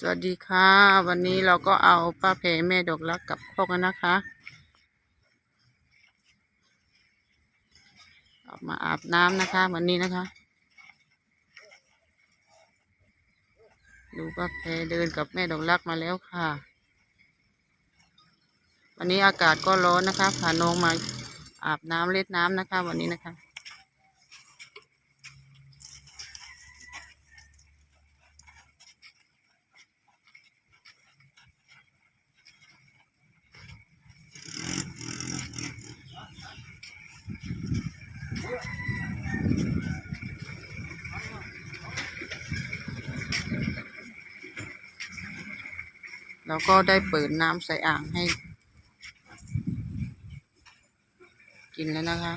สวัสดีค่ะ วันนี้เราก็เอาป้าเพแม่ดอกรักกลับคอกแล้วนะคะออกมาอาบน้ำนะคะ วันนี้นะคะ ดูป้าเพเดินกับแม่ดอกรักมาแล้วค่ะ วันนี้อากาศก็ร้อนนะคะพานองมาอาบน้ำเล่นน้ำนะคะ วันนี้นะคะ เราก็ได้เปิดน้ำใส่อ่างให้ กินแล้วนะคะ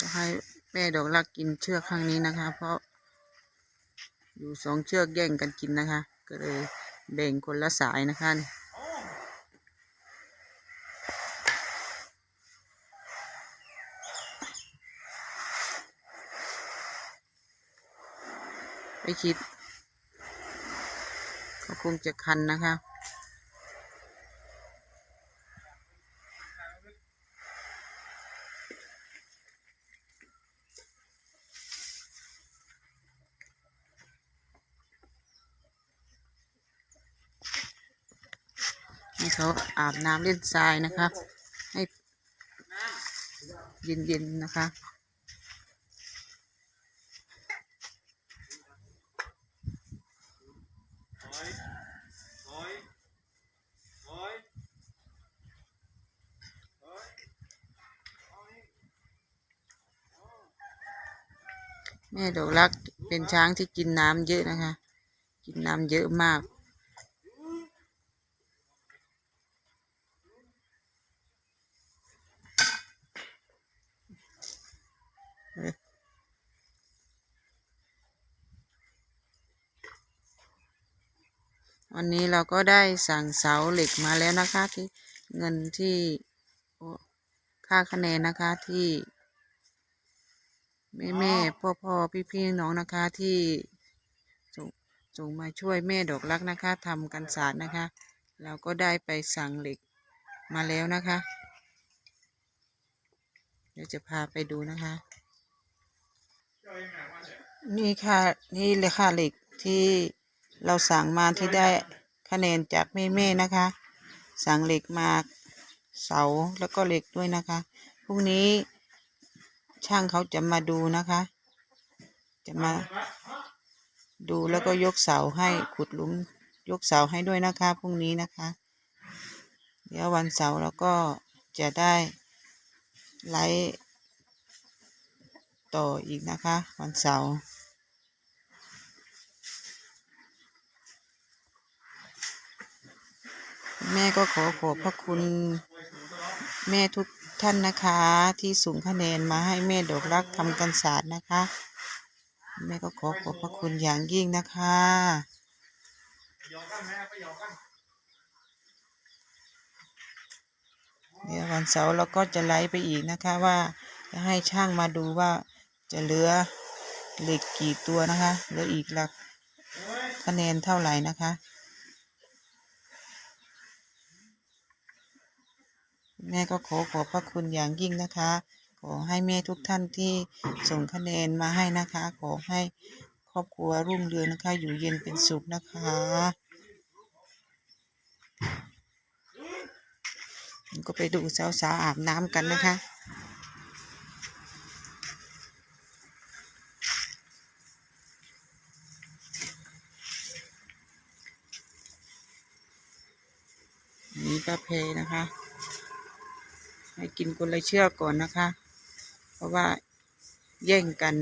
จะให้แม่ดอกรักกินเชือกข้างนี้นะคะ เพราะอยู่สองเชือกแย่งกันกินนะคะ ก็เลยแบ่งคนละสายนะคะ ไปคิดก็คงจะคันนะคะ ให้เขาอาบน้ำเล่นทรายนะคะ ให้เย็นๆนะคะ แม่ดอกรักเป็นช้างที่กินน้ำเยอะนะคะ กินน้ำเยอะมาก วันนี้เราก็ได้สั่งเสาเหล็กมาแล้วนะคะที่เงินที่ค่าคะแนนนะคะที่ แม่แม่พ่อพ่อพี่พี่น้องนะคะที่ส่งส่งมาช่วยแม่ดอกรักนะคะทำกันศาสตร์นะคะ เราก็ได้ไปสั่งเหล็กมาแล้วนะคะ เดี๋ยวจะพาไปดูนะคะ นี่ค่ะนี่เลยค่ะเหล็กที่เราสั่งมาที่ได้คะแนนจากแม่แม่ๆนะคะ สั่งเหล็กมาเสาแล้วก็เหล็กด้วยนะคะพรุ่งนี้ ช่างเขาจะมาดูนะคะ จะมาดูแล้วก็ยกเสาให้ขุดหลุมยกเสาให้ด้วยนะคะพรุ่งนี้นะคะ เดี๋ยววันเสาร์เราก็จะได้ไลฟ์ต่ออีกนะคะ วันเสาร์แม่ก็ขอขอบพระคุณแม่ทุก ท่านนะคะ ที่ส่งคะแนนมาให้แม่ดอกรักทำกันศาสตร์นะคะแม่ก็ขอขอบพระคุณอย่างยิ่งนะคะเดี๋ยววันเสาร์เราก็จะไลฟ์ไปอีกนะคะว่าจะให้ช่างมาดูว่าจะเหลือเหล็กกี่ตัวนะคะเหลืออีกหลักคะแนนเท่าไหร่นะคะ แม่ก็ขอขอบพระคุณอย่างยิ่งนะคะ ขอให้แม่ทุกท่านที่ส่งคะแนนมาให้นะคะ ขอให้ครอบครัวรุ่งเรืองนะคะ อยู่เย็นเป็นสุขนะคะก็ไปดูสาวๆอาบน้ำกันนะคะนี่ป้าเพนะคะ ให้กินคนละเชือกก่อนนะคะ เพราะว่าแย่งกัน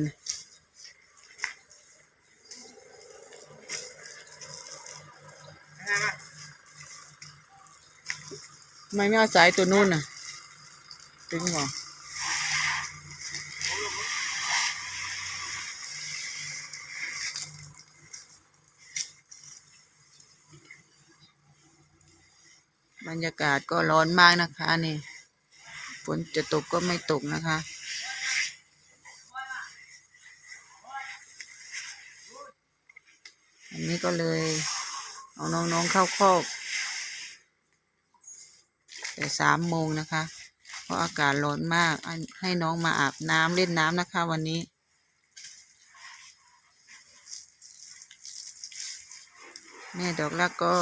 ทำไมไม่เอาสายตัวนู้นน่ะ ถึงหรอบรรยากาศก็ร้อนมากนะคะนี่ ฝนจะตกก็ไม่ตกนะคะ อันนี้ก็เลยเอาน้องๆเข้าคอกแต่สามโมงนะคะ เพราะอากาศร้อนมาก ให้น้องมาอาบน้ำเล่นน้ำนะคะวันนี้แม่ดอกลักก็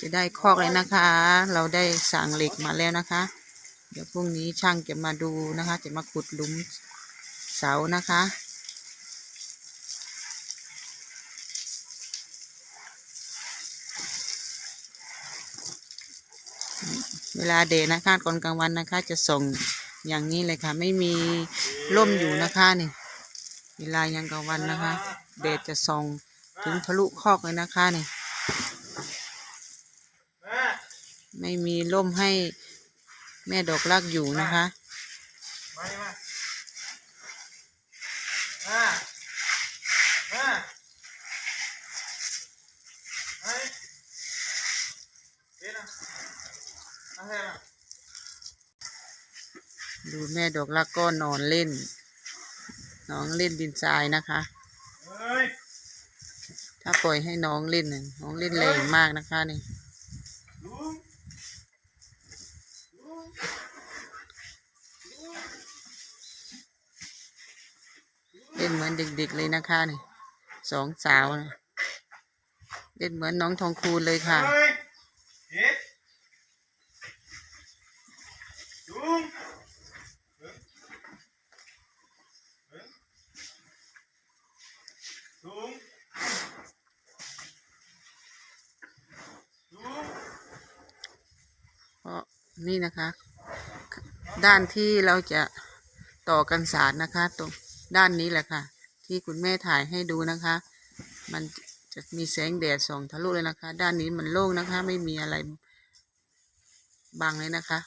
จะได้คอกเลยนะคะ เราได้สั่งเหล็กมาแล้วนะคะ เดี๋ยวพรุ่งนี้ช่างจะมาดูนะคะ จะมาขุดหลุมเสานะคะ เวลาเดนะคะตอนกลางวันนะคะ จะส่งอย่างนี้เลยค่ะ ไม่มีร่มอยู่นะคะนี่เวลายังกลางวันนะคะ เดดจะส่องถึงทะลุคอกเลยนะคะนี่ไม่มีร่มให้ แม่ดอกลักอยู่นะคะมาดิมามามาไอ้เดี๋ยวนะเอาให้มาดูแม่ดอกลักก็นอนเล่น น้องเล่นดินทรายนะคะเฮ้ยถ้าปล่อยให้น้องเล่นน่ะน้องเล่นแรงมากนะคะนี่ เล่นเหมือนเด็กๆเลยนะคะนี่สองสาวนะเล่นเหมือนน้องทองคูณเลยค่ะเพราะนี่นะคะ ด้านที่เราจะต่อกันศาสตร์นะคะตรง ด้านนี้แหละค่ะ ที่คุณแม่ถ่ายให้ดูนะคะ มันจะมีแสงแดดส่องทะลุเลยนะคะ ด้านนี้มันโล่งนะคะ ไม่มีอะไรบังเลยนะคะ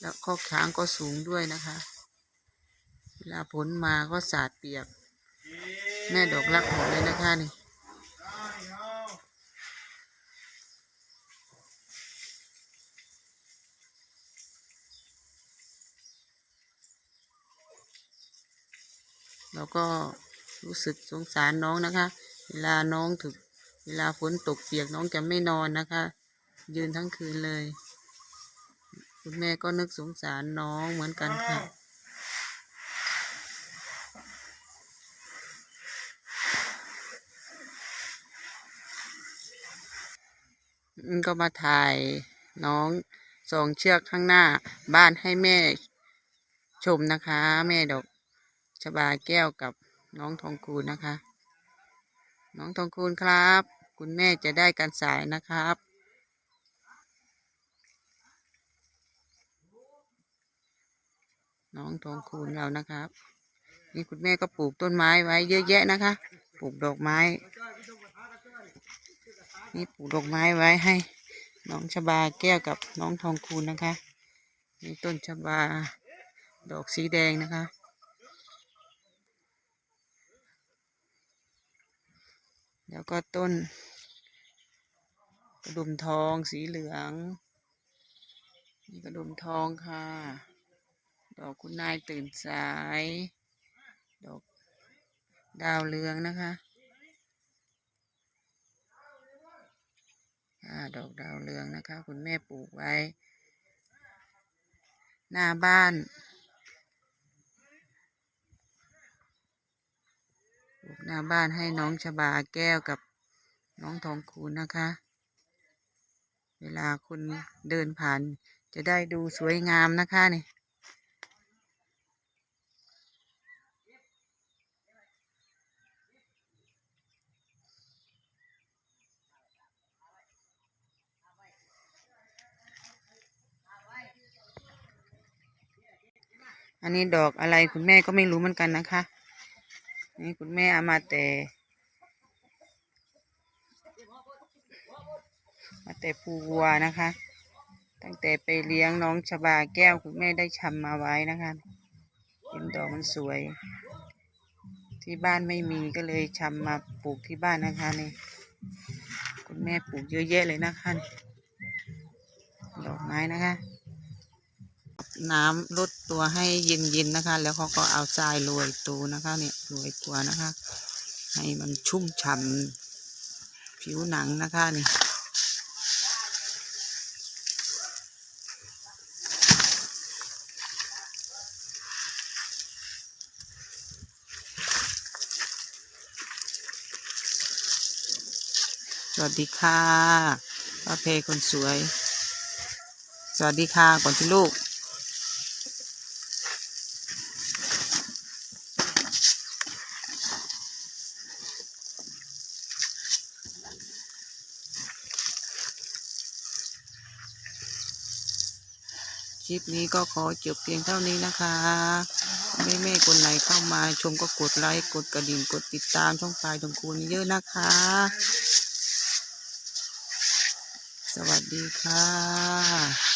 แล้วข้อช้างก็สูงด้วยนะคะ เวลาผลมาก็สาดเปียก แม่ดอกรักหอมเลยนะคะนี่ ได้เอา เราก็รู้สึกสงสารน้องนะคะ เวลาน้องถึก เวลาฝนตกเปียกน้องจะไม่นอนนะคะ ยืนทั้งคืนเลย คุณแม่ก็นึกสงสารน้องเหมือนกันค่ะก็มาถ่ายน้องสองเชือกข้างหน้าบ้านให้แม่ชมนะคะ แม่ดอก ชบาแก้วกับน้องทองคูณนะคะ น้องทองคูณครับ คุณแม่จะได้การสายนะครับน้องทองคูณเรานะครับ นี่คุณแม่ก็ปลูกต้นไม้ไว้เยอะแยะนะคะ ปลูกดอกไม้ นี่ปลูกดอกไม้ไว้ให้ น้องชบาแก้วกับน้องทองคูณนะคะ นี่ต้นชบา ดอกสีแดงนะคะ แล้วก็ต้นกระดุมทองสีเหลืองนี่กระดุมทองค่ะ ดอกคุณนายตื่นสาย ดอกดาวเรืองนะคะดอกดาวเรืองนะคะ คุณแม่ปลูกไว้ หน้าบ้าน ปลูกหน้าบ้านให้น้องชบาแก้วกับน้องทองคูณนะคะ เวลาคุณเดินผ่านจะได้ดูสวยงามนะคะนี่อันนี้ดอกอะไรคุณแม่ก็ไม่รู้เหมือนกันนะคะ นี่คุณแม่เอามาแต่มาแต่ปูวัวนะคะ ตั้งแต่ไปเลี้ยงน้องชบาแก้วคุณแม่ได้ชำมาไว้นะคะเห็นดอกมันสวย ที่บ้านไม่มีก็เลยชำมาปลูกที่บ้านนะคะนี่คุณแม่ปลูกเยอะแยะเลยนะคะดอกไม้นะคะ น้ำลดตัวให้เย็นๆนะคะ แล้วเขาก็เอาทรายโรยตูนะคะเนี่ยโรยตัวนะคะ ให้มันชุ่มฉ่ำผิวหนังนะคะนี่สวัสดีค่ะป้าเพคนสวย สวัสดีค่ะก่อนที่ลูก ลิปนี้ก็ขอจบเพียงเท่านี้นะคะแม่แม่คนไหนเข้ามาชมก็กดไลค์กดกระดิ่งกดติดตามช่องปลายตรงคูณเยอะนะคะ สวัสดีค่ะ